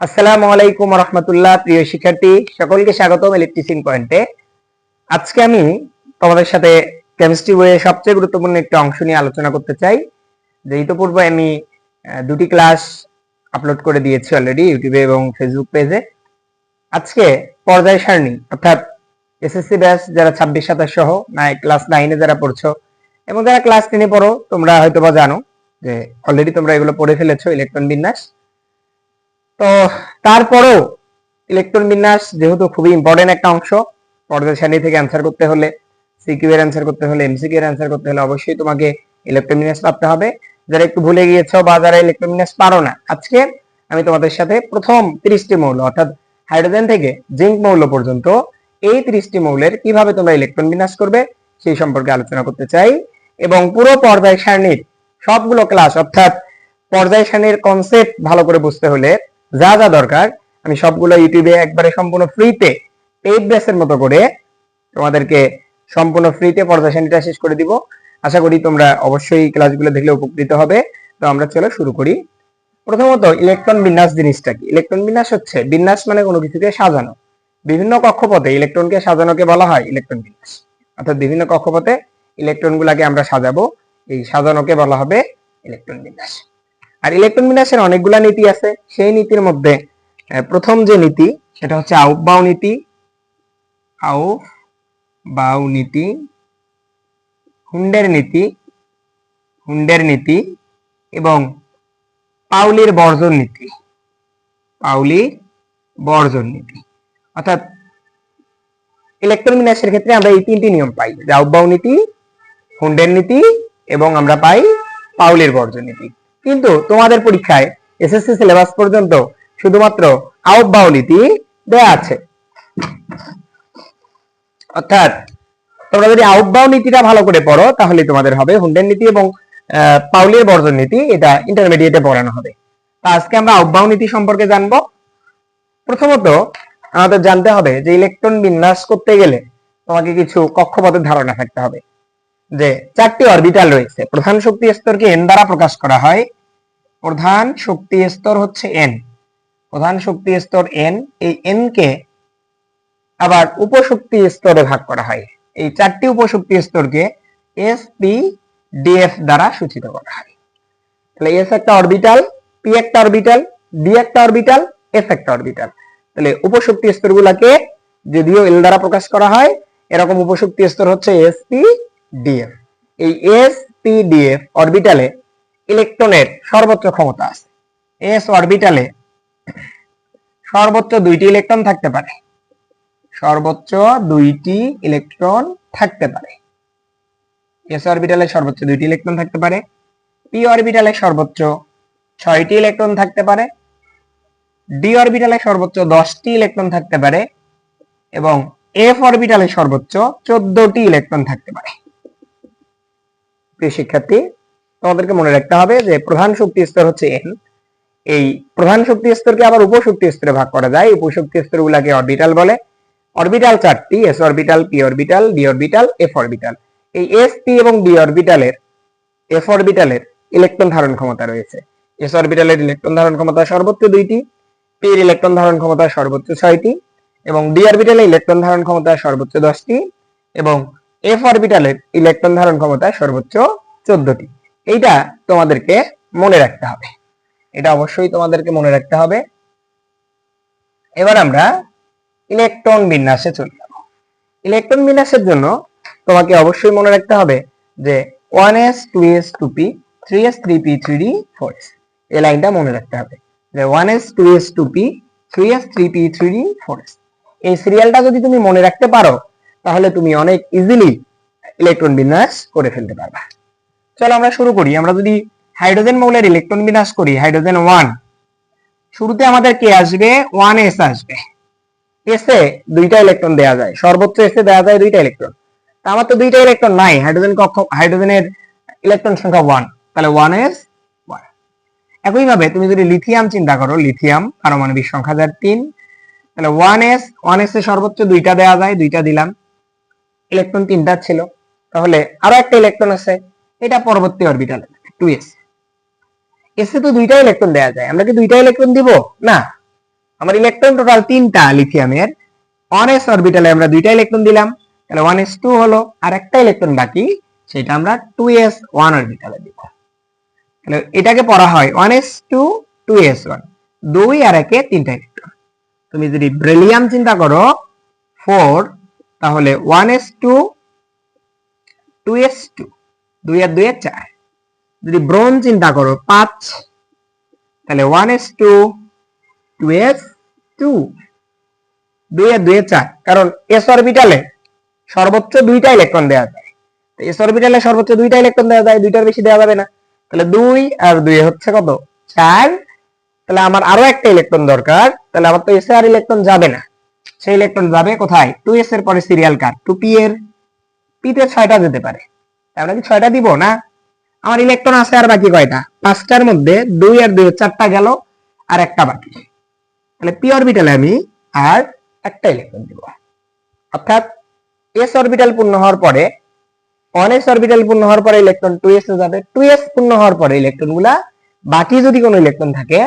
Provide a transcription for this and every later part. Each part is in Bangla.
আসসালামু আলাইকুম রহমতুল্লাহ, প্রিয় শিক্ষার্থী, সকলকে স্বাগতম ইলেকট্রিসিন পয়েন্টে আজকে আমি তোমাদের সাথে কেমিস্ট্রি বইয়ের সবচেয়ে গুরুত্বপূর্ণ একটি অংশ নিয়ে আলোচনা করতে চাই। যে ইতোপূর্বে আমি দুটি ক্লাস আপলোড করে দিয়েছি অলরেডি ইউটিউবে এবং ফেসবুক পেজে আজকে পর্যায় সারণী, অর্থাৎ এসএসসি ব্যাচ যারা ছাব্বিশ, সাতাশ সহ নাই ক্লাস নাইনে যারা পড়ছো এবং যারা ক্লাস টেনে পড়ো, তোমরা হয়তো বা জানো যে অলরেডি তোমরা এগুলো পড়ে ফেলেছো ইলেকট্রন বিন্যাস। তো তারপরেও ইলেকট্রন বিন্যাস যেহেতু খুবই ইম্পর্টেন্ট একটা অংশ পর্যায় সারণী থেকে অ্যান্সার করতে হলে সিকিউ এর অ্যান্সার করতে হলে এমসিকিউ এর অ্যান্সার করতে হলে অবশ্যই তোমাকে ইলেকট্রন বিন্যাস পারতে হবে। যারা একটু ভুলে গিয়েছো বা যারা ইলেকট্রন বিন্যাস পারো না, আজকে আমি তোমাদের সাথে প্রথম তিরিশটি মৌল, অর্থাৎ হাইড্রোজেন থেকে জিঙ্ক মৌল পর্যন্ত এই তিরিশটি মৌলের কীভাবে তোমরা ইলেকট্রন বিন্যাস করবে, সেই সম্পর্কে আলোচনা করতে চাই। এবং পুরো পর্যায় সারণীর সবগুলো ক্লাস অর্থাৎ পর্যায় সারণীর কনসেপ্ট ভালো করে বুঝতে হলে যা যা দরকার, আমি সবগুলো ইউটিউবে একবারে সম্পূর্ণ ফ্রিতে পেইড ব্যাসের মতো করে তোমাদেরকে সম্পূর্ণ ফ্রিতে সারণীটা শেষ করে দিব। আশা করি তোমরা অবশ্যই ক্লাসগুলো দেখলে উপকৃত হবে। তো আমরা চলো শুরু করি। প্রথমত ইলেকট্রন বিন্যাস জিনিসটা কি? ইলেকট্রন বিন্যাস হচ্ছে, বিন্যাস মানে কোনো কিছুকে সাজানো। বিভিন্ন কক্ষপথে ইলেকট্রনকে সাজানোকে বলা হয় ইলেকট্রন বিন্যাস। অর্থাৎ বিভিন্ন কক্ষপথে ইলেকট্রন গুলাকে আমরা সাজাবো। এই সাজানোকে বলা হবে ইলেকট্রন বিন্যাস। আর ইলেকট্রন বিন্যাসের অনেকগুলা নীতি আছে। সেই নীতির মধ্যে প্রথম যে নীতি, সেটা হচ্ছে আউপ বাউ নীতি। আউপ বাউ নীতি, হুন্ডের নীতি হুন্ডের নীতি এবং পাউলির বর্জন নীতি। পাউলি বর্জন নীতি। অর্থাৎ ইলেকট্রন বিন্যাসের ক্ষেত্রে আমরা এই তিনটি নিয়ম পাই, যে আউটবাউ নীতি, হুন্ডের নীতি এবং আমরা পাই পাউলির বর্জন নীতি। কিন্তু তোমাদের পরীক্ষায় এসএসসি সিলেবাস পর্যন্ত শুধুমাত্র নীতি দেয়া আছে। অর্থাৎ তোমরা যদি আউটবাউ নীতিটা ভালো করে পড়ো, তাহলে তোমাদের হবে হুন্ডের নীতি এবং পাউলির বর্জন নীতি, এটা ইন্টারমিডিয়েটে পড়ানো হবে। তা আজকে আমরা আউটবাউ নীতি সম্পর্কে জানব। প্রথমত আমাদের জানতে হবে যে ইলেকট্রন বিন্যাস করতে গেলে তোমাকে কিছু কক্ষপথের ধারণা থাকতে হবে। যে চারটি অরবিটাল রয়েছে। প্রধান শক্তি স্তরকে এন দ্বারা প্রকাশ করা হয়। প্রধান শক্তি স্তর হচ্ছে এন প্রধান শক্তি স্তর এন এই এন কে আবার উপশক্তি স্তরে ভাগ করা হয়। এই চারটি উপশক্তি স্তরকে এস পি ডিএফ দ্বারা সূচিত করা হয়। তাহলে এস একটা অরবিটাল পি একটা অরবিটাল ডি একটা অরবিটাল এফ একটা অরবিটাল তাহলে উপশক্তি স্তরগুলোকে যদিও এল দ্বারা প্রকাশ করা হয়, এরকম উপশক্তি স্তর হচ্ছে এস পি ডিএফ এই এস পি ডিএফ অরবিটালে ইলেকট্রনের সর্বোচ্চ ক্ষমতা আছে। এস অরবিটালে সর্বোচ্চ দুইটি ইলেকট্রন থাকতে পারে। সর্বোচ্চ দুইটি ইলেকট্রন থাকতে পারে। এস অরবিটালে সর্বোচ্চ দুইটি ইলেকট্রন থাকতে পারে। পি অরবিটালে সর্বোচ্চ ছয়টি ইলেকট্রন থাকতে পারে। ডি অরবিটালে সর্বোচ্চ দশটি ইলেকট্রন থাকতে পারে এবং এফ অরবিটালে সর্বোচ্চ চোদ্দটি ইলেকট্রন থাকতে পারে। প্রিয় শিক্ষার্থী তোমাদেরকে মনে রাখতে হবে যে প্রধান শক্তি স্তর হচ্ছে এন এই প্রধান শক্তি স্তরকে আবার উপশক্তি স্তরে ভাগ করা যায়। উপশক্তি স্তরগুলোকে অরবিটাল বলে। অরবিটাল চারটি S orbital P orbital D orbital F orbital এই এস পি এবং ডি অরবিটালের এফ অরবিটালের ইলেকট্রন ধারণ ক্ষমতা রয়েছে। এস অরবিটালের ইলেকট্রন ধারণ ক্ষমতা সর্বোচ্চ দুইটি পি এর ইলেকট্রন ধারণ ক্ষমতা সর্বোচ্চ ছয়টি, এবং ডি অরবিটালে ইলেকট্রন ধারণ ক্ষমতা সর্বোচ্চ দশটি, এবং এফ অরবিটালের ইলেকট্রন ধারণ ক্ষমতা সর্বোচ্চ চোদ্দটি। এইটা তোমাদেরকে মনে রাখতে হবে। এটা অবশ্যই তোমাদেরকে মনে রাখতে হবে। এবার আমরা ইলেকট্রন বিন্যাসে চলে যাব। ইলেকট্রন বিন্যাসের জন্য তোমাকে অবশ্যই মনে রাখতে হবে যে one S, two S, two P, three S, three P, three D, four S. এই লাইনটা মনে রাখতে হবে যে one S, two S, two P, three S, three P, three D, four S. এই সিরিয়ালটা যদি তুমি মনে রাখতে পারো, তাহলে তুমি অনেক ইজিলি ইলেকট্রন বিন্যাস করে ফেলতে পারবা। চলো আমরা শুরু করি। আমরা যদি হাইড্রোজেন মৌলের ইলেকট্রন বিন্যাস করি হাইড্রোজেন ওয়ান শুরুতে আমাদের কে আসবে? ওয়ান এস আসবে। এসে দুইটা ইলেকট্রন দেওয়া যায়। সর্বোচ্চ এসে দেওয়া যায় দুইটা ইলেকট্রন আমার তো দুইটা ইলেকট্রন নাই। হাইড্রোজেন কক্ষ হাইড্রোজেনের ইলেকট্রন সংখ্যা ওয়ান তাহলে ওয়ান এস ওয়ান একইভাবে তুমি যদি লিথিয়াম চিন্তা করো লিথিয়াম পারমাণবিক সংখ্যা যার তিন, তাহলে ওয়ান এস ওয়ান এস এ সর্বোচ্চ দুইটা দেওয়া যায়, দুইটা দিলাম। ইলেকট্রন তিনটা ছিল। তাহলে আরও একটা ইলেকট্রন আছে। এটা পরবর্তী অরবিটাল টু এস এসে তো দুইটা ইলেকট্রন দেওয়া যায়। আমরা কি দুইটা ইলেকট্রন দিব? না। আমার ইলেকট্রন টোটাল তিনটা লিথিয়ামের ওয়ান এস অরবিটালে আমরা দুইটা ইলেকট্রন দিলাম। তাহলে ওয়ান এস টু হলো আর একটা ইলেকট্রন বাকি, সেটা আমরা টু এস ওয়ান অরবিটালে দিব। তাহলে এটাকে পড়া হয় one S two two S one দুই আর একে তিনটা ইলেকট্রন তুমি যদি ব্রেলিয়াম চিন্তা করো ফোর তাহলে one S two two S two দুই আর দুই এর চার। যদি ব্রোন চিন্তা করো, পাঁচ, তাহলে one S two two S two দুই আর এর চার, কারণ এস অরবিটালে সর্বোচ্চ দুইটা ইলেকট্রন দেওয়া যায়। এস অরবিটালে সর্বোচ্চ দুইটা ইলেকট্রন দেওয়া যায়, দুইটার বেশি দেওয়া যাবে না। তাহলে দুই আর দুই হচ্ছে কত? চার। তাহলে আমার আরও একটা ইলেকট্রন দরকার, তাহলে আমার তো এসে আর ইলেকট্রন যাবে না। সেই ইলেকট্রন যাবে কোথায়? টু এস এর পরে সিরিয়াল কার টু পি এর পি তে ছয়টা যেতে পারে। আমরা কি ছয়টা দিব, না? আমার ইলেকট্রন আছে আর বাকি কয়টা? পাঁচটার মধ্যে দুই আর দুই, চারটা গেল আর একটা বাকি। তাহলে পি অরবিটালে আমি আর একটা ইলেকট্রন দিব। অর্থাৎ এস অরবিটাল পূর্ণ হওয়ার পরে ওয়ান এস অরবিটাল পূর্ণ হওয়ার পরে ইলেকট্রন টু এস যাবে। টু এস পূর্ণ হওয়ার পরে ইলেকট্রনগুলা, বাকি যদি কোনো ইলেকট্রন থাকে,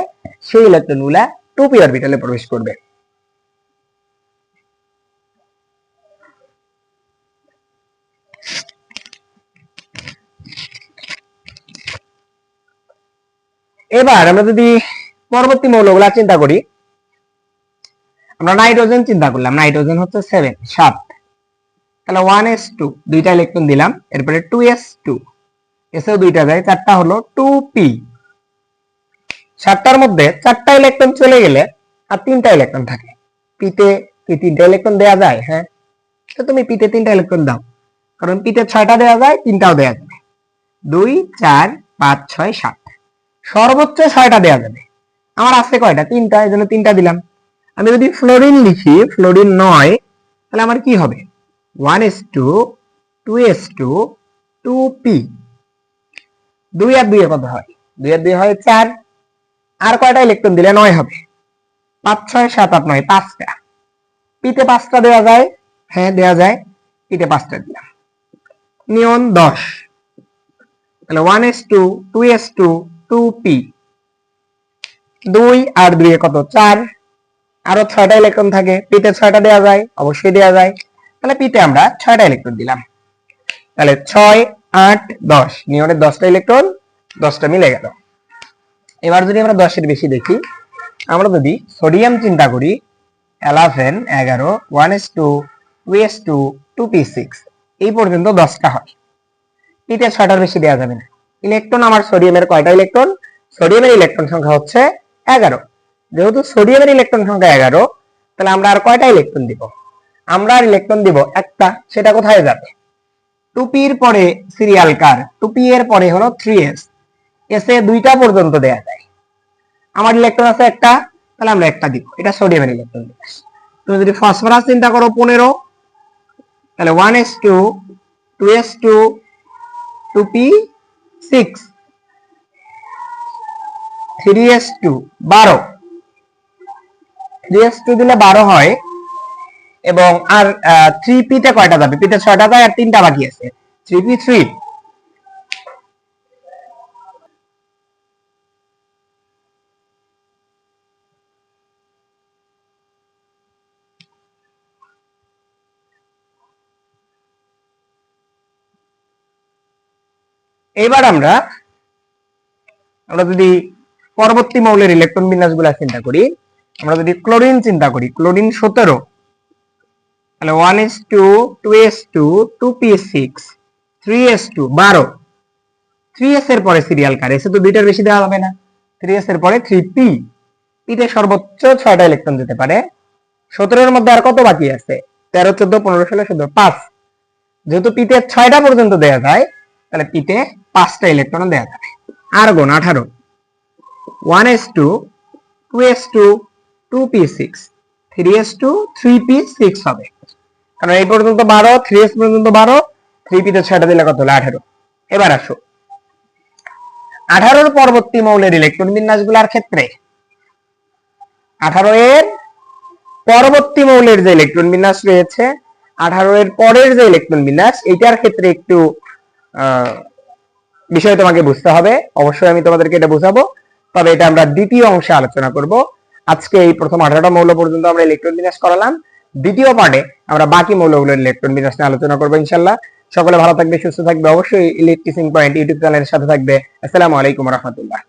সেই ইলেকট্রনগুলা টু পি অরবিটালে প্রবেশ করবে। এবার আমরা যদি পরবর্তী মৌলগুলা চিন্তা করি, আমরা নাইট্রোজেন চিন্তা করলাম। নাইট্রোজেন হচ্ছে সেভেন সাত। তাহলে ওয়ান এস টু দুইটা ইলেকট্রন দিলাম, এরপরে টু এস টু এসেও দুইটা যায়, চারটা হলো টু পি সাতটার মধ্যে চারটা ইলেকট্রন চলে গেলে আর তিনটা ইলেকট্রন থাকে। পিতে কি তিনটা ইলেকট্রন দেওয়া যায়? হ্যাঁ। তো তুমি পিতে তিনটা ইলেকট্রন দাও। কারণ পিতে ছয়টা দেওয়া যায়, তিনটাও দেওয়া যাবে দুই, চার, পাঁচ, ছয়, সাত। সর্বোচ্চ ছয়টা দেওয়া যাবে। আমার আছে কয়টা? তিনটা এই জন্য তিনটা দিলাম। আমি যদি ফ্লোরিন লিখি, ফ্লোরিন নয়, তাহলে আমার কি হবে? One S two two S two two P. দুই আর দুই কত হয়? দুই আর দুই হয় চার। আর কয়টা ইলেকট্রন দিলে নয় হবে? পাঁচ, ছয়, সাত, আট, নয়, পাঁচটা। পিতে পাঁচটা দেওয়া যায়? হ্যাঁ দেওয়া যায়। পিতে পাঁচটা দিলাম। নিয়ন দশ। তাহলে one S two two S two two দুই আর দুই কত? চার। আরও ছয়টা ইলেকট্রন থাকে। পিতে ছয়টা দেওয়া যায়, অবশ্যই দেওয়া যায়। তাহলে পিতে আমরা ছয়টা ইলেকট্রন দিলাম। তাহলে ছয়, আট, দশ। নিয়নের দশটা ইলেকট্রন দশটা মিলে গেল। এবার যদি আমরা দশের বেশি দেখি, আমরা যদি সোডিয়াম চিন্তা করি এলাভেন এগারো one S two two S two two P six এই পর্যন্ত দশটা হয়। পিতে ছয়টার বেশি দেওয়া যাবে না। ইলেকট্রন আমার সোডিয়ামের কয়টা ইলেকট্রন? সোডিয়ামের ইলেকট্রন সংখ্যা হচ্ছে এগারো। যেহেতু সোডিয়ামের ইলেকট্রন সংখ্যা এগারো, তাহলে আমরা আর কয়টা ইলেকট্রন দিব? আমরা আর ইলেকট্রন দিব একটা, সেটা কোথায় যাবে? টুপির পরে সিরিয়াল কার? টুপি এর পরে হলো থ্রি এস এস এ দুইটা পর্যন্ত দেয়া যায়। আমার ইলেকট্রন আছে একটা, তাহলে আমরা একটা দিব। এটা সোডিয়ামের ইলেকট্রন দিব তুমি যদি ফসফরাস চিন্তা করো পনেরো, তাহলে one S two two S two two P six three S two বারো। থ্রি এস টু দিলে বারো হয় এবং আর থ্রি পিতে কয়টা যাবে? পিতে ছয়টা যায় আর তিনটা বাকি আছে। থ্রি পি থ্রি এবার আমরা আমরা যদি পরবর্তী মৌলের ইলেকট্রন বিন্যাসগুলা চিন্তা করি, আমরা যদি ক্লোরিন চিন্তা করি ক্লোরিন সতেরো, তাহলে one S two two S two two P six three S two বারো থ্রি এস এর পরে সিরিয়াল কার? এসে তো দুইটার বেশি দেওয়া হবে না। থ্রি এস এর পরে থ্রি পি পিতে সর্বোচ্চ ছয়টা ইলেকট্রন দিতে পারে। সতেরোর মধ্যে আর কত বাকি আছে? তেরো, চোদ্দ, পনেরো, ষোলো চোদ্দ পাঁচ। যেহেতু পিতে ছয়টা পর্যন্ত দেওয়া যায় তাহলে পিতে পাঁচটা ইলেকট্রন দেওয়া যাবে। আর গুণ আঠারো। One S two two S two two P six three S two three P six হবে। কারণ এই পর্যন্ত বারো থ্রি এস পর্যন্ত বারো থ্রি পিতে ছয়টা দিলে কত হলো আঠারো। এবার আসো। আঠারোর পরবর্তী মৌলের ইলেকট্রন বিন্যাসগুলোর ক্ষেত্রে আঠারো এর পরবর্তী মৌলের যে ইলেকট্রন বিন্যাস রয়েছে আঠারো এর পরের যে ইলেকট্রন বিন্যাস এটার ক্ষেত্রে একটু বিষয় তোমাকে বুঝতে হবে। অবশ্যই আমি তোমাদেরকে এটা বুঝাবো। তবে এটা আমরা দ্বিতীয় অংশে আলোচনা করব। আজকে এই প্রথম আঠারোটা মৌল পর্যন্ত আমরা ইলেকট্রন বিন্যাস করালাম। দ্বিতীয় পার্টে আমরা বাকি মৌলগুলোর ইলেকট্রন বিন্যাস নিয়ে আলোচনা করব ইনশাল্লাহ সকলে ভালো থাকবে, সুস্থ থাকবে। অবশ্যই ইলেকট্রিসিং পয়েন্ট ইউটিউব চ্যানেলের সাথে থাকবে। আসসালামু আলাইকুম রহমতুল্লাহ।